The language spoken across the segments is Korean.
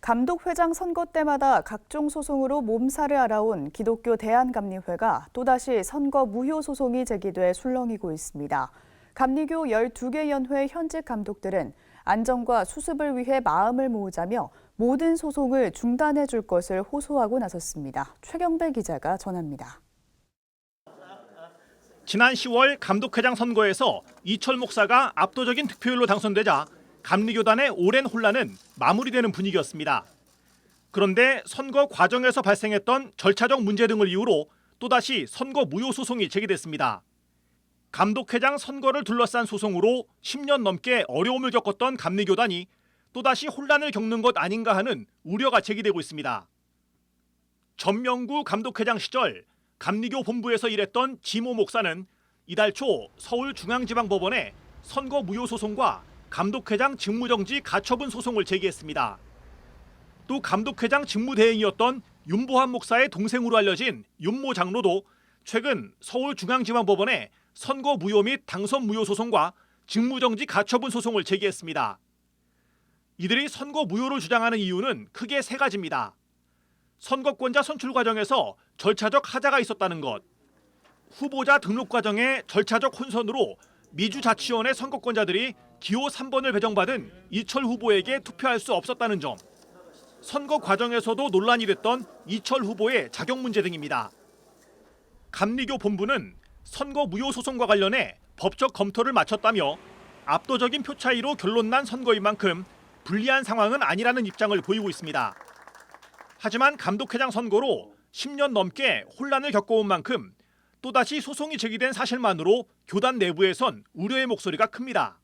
감독회장 선거 때마다 각종 소송으로 몸살을 알아온 기독교 대한감리회가 또다시 선거 무효 소송이 제기돼 술렁이고 있습니다. 감리교 12개 연회 현직 감독들은 안전과 수습을 위해 마음을 모으자며 모든 소송을 중단해 줄 것을 호소하고 나섰습니다. 최경배 기자가 전합니다. 지난 10월 감독회장 선거에서 이철 목사가 압도적인 득표율로 당선되자 감리교단의 오랜 혼란은 마무리되는 분위기였습니다. 그런데 선거 과정에서 발생했던 절차적 문제 등을 이유로 또다시 선거 무효 소송이 제기됐습니다. 감독회장 선거를 둘러싼 소송으로 10년 넘게 어려움을 겪었던 감리교단이 또다시 혼란을 겪는 것 아닌가 하는 우려가 제기되고 있습니다. 전명구 감독회장 시절 감리교 본부에서 일했던 지모 목사는 이달 초 서울중앙지방법원에 선거 무효 소송과 감독회장 직무정지 가처분 소송을 제기했습니다. 또 감독회장 직무대행이었던 윤보한 목사의 동생으로 알려진 윤모 장로도 최근 서울중앙지방법원에 선거 무효 및 당선 무효 소송과 직무정지 가처분 소송을 제기했습니다. 이들이 선거 무효를 주장하는 이유는 크게 세 가지입니다. 선거권자 선출 과정에서 절차적 하자가 있었다는 것, 후보자 등록 과정의 절차적 혼선으로 미주자치원의 선거권자들이 기호 3번을 배정받은 이철 후보에게 투표할 수 없었다는 점, 선거 과정에서도 논란이 됐던 이철 후보의 자격 문제 등입니다. 감리교 본부는 선거 무효 소송과 관련해 법적 검토를 마쳤다며 압도적인 표 차이로 결론난 선거인 만큼 불리한 상황은 아니라는 입장을 보이고 있습니다. 하지만 감독회장 선거로 10년 넘게 혼란을 겪어온 만큼 또다시 소송이 제기된 사실만으로 교단 내부에선 우려의 목소리가 큽니다.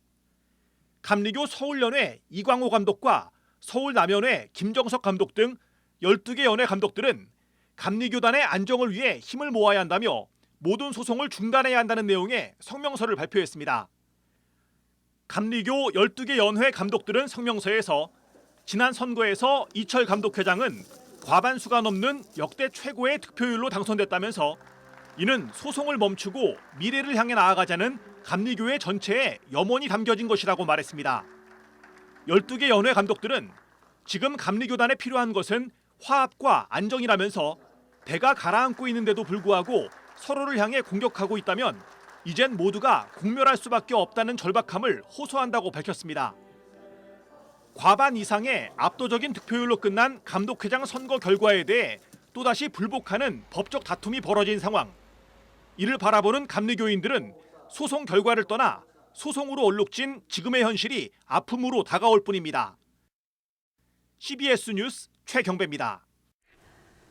감리교 서울연회 이광호 감독과 서울 남연회 김정석 감독 등 12개 연회 감독들은 감리교단의 안정을 위해 힘을 모아야 한다며 모든 소송을 중단해야 한다는 내용의 성명서를 발표했습니다. 감리교 12개 연회 감독들은 성명서에서 지난 선거에서 이철 감독 회장은 과반수가 넘는 역대 최고의 득표율로 당선됐다면서 이는 소송을 멈추고 미래를 향해 나아가자는 감리교회 전체에 염원이 담겨진 것이라고 말했습니다. 12개 연회 감독들은 지금 감리교단에 필요한 것은 화합과 안정이라면서 배가 가라앉고 있는데도 불구하고 서로를 향해 공격하고 있다면 이젠 모두가 공멸할 수밖에 없다는 절박함을 호소한다고 밝혔습니다. 과반 이상의 압도적인 득표율로 끝난 감독회장 선거 결과에 대해 또다시 불복하는 법적 다툼이 벌어진 상황. 이를 바라보는 감리교인들은 소송 결과를 떠나 소송으로 얼룩진 지금의 현실이 아픔으로 다가올 뿐입니다. CBS 뉴스 최경배입니다.